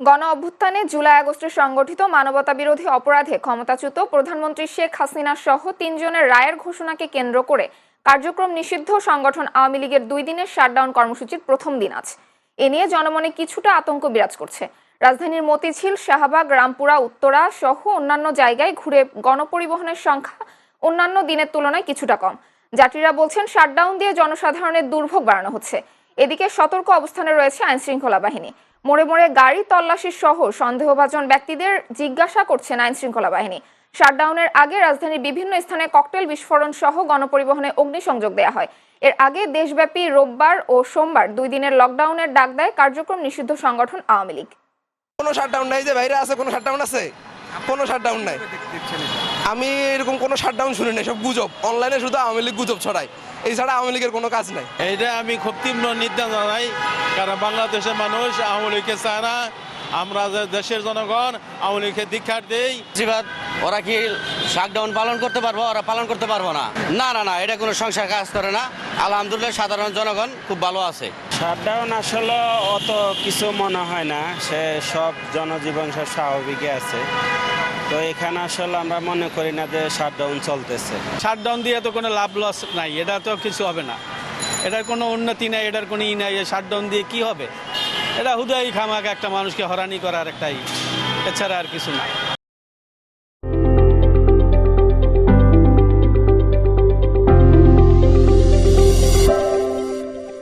গণ অভ্যুত্থানে জুলাই আগস্টে সংগঠিত মানবতা বিরোধী অপরাধে ক্ষমতাচ্যুত প্রধানমন্ত্রী শেখ হাসিনা সহ তিনজনের রায়ের ঘোষণাকে কেন্দ্র করে কার্যক্রম নিষিদ্ধ সংগঠন আওয়ামী লীগের দুই দিনের শাটডাউন কর্মসূচির প্রথম দিন আজ। এ নিয়ে জনমনে কিছুটা আতঙ্ক বিরাজ করছে। রাজধানীর মতিঝিল, শাহবাগ, রামপুরা, উত্তরা সহ অন্যান্য জায়গায় ঘুরে গণপরিবহনের সংখ্যা অন্যান্য দিনের তুলনায় কিছুটা কম। যাত্রীরা বলছেন, শাটডাউন দিয়ে জনসাধারণের দুর্ভোগ বাড়ানো হচ্ছে। এদিকে সতর্ক অবস্থানে রয়েছে আইনশৃঙ্খলা বাহিনী। মোড়ে মোড়ে গাড়ি তল্লাশি সহ সন্দেহভাজন ব্যক্তিদের জিজ্ঞাসা করছেন আইন শৃঙ্খলা বাহিনী। শাটডাউনের আগে রাজধানীর বিভিন্ন স্থানে ককটেল বিস্ফোরণ সহ গণপরিবহনে অগ্নিসংযোগ দেওয়া হয়। এর আগে দেশব্যাপী রোববার ও সোমবার দুই দিনের লকডাউনের ডাক দেয় কার্যক্রম নিষিদ্ধ সংগঠন আওয়ামী লীগ। কোনো শাটডাউন নাই যে বাইরে আছে কোনো শাটডাউন আছে? কোনো শাটডাউন নাই। আমি এরকম কোনো শাটডাউন শুনি নাই সব গুজব। অনলাইনে শুধু আওয়ামী লীগ গুজব ছড়ায়। এছাড়া আওয়ামী লীগের কোনো কাজ নাই। এটা আমি খুব তীব্র নিন্দা জানাই। কারণ বাংলাদেশের মানুষ আওয়ামী লীগকে চায় না। আমরা যে দেশের জনগণ আওয়ামী লীগকে দীক্ষার দেই। বেশিরভাগ ওরা কি শাকডাউন পালন করতে পারব? ওরা পালন করতে পারব না। না না না এটা কোনো সংসার কাজ করে না। আলহামদুলিল্লাহ সাধারণ জনগণ খুব ভালো আছে। শাটডাউন আসলে অত কিছু মনে হয় না। সে সব জনজীবন সব স্বাভাবিকই আছে। তো এখানে আসলে আমরা মনে করি না যে শাটডাউন চলতেছে। শাটডাউন দিয়ে তো কোনো লাভ লস নাই। এটা তো কিছু হবে না। এটার কোনো উন্নতি নেই, এটার কোনো ই নাই শাটডাউন দিয়ে কি হবে? এটা হুদাই খামাক একটা মানুষকে হরানি করার একটাই, এছাড়া আর কিছু না।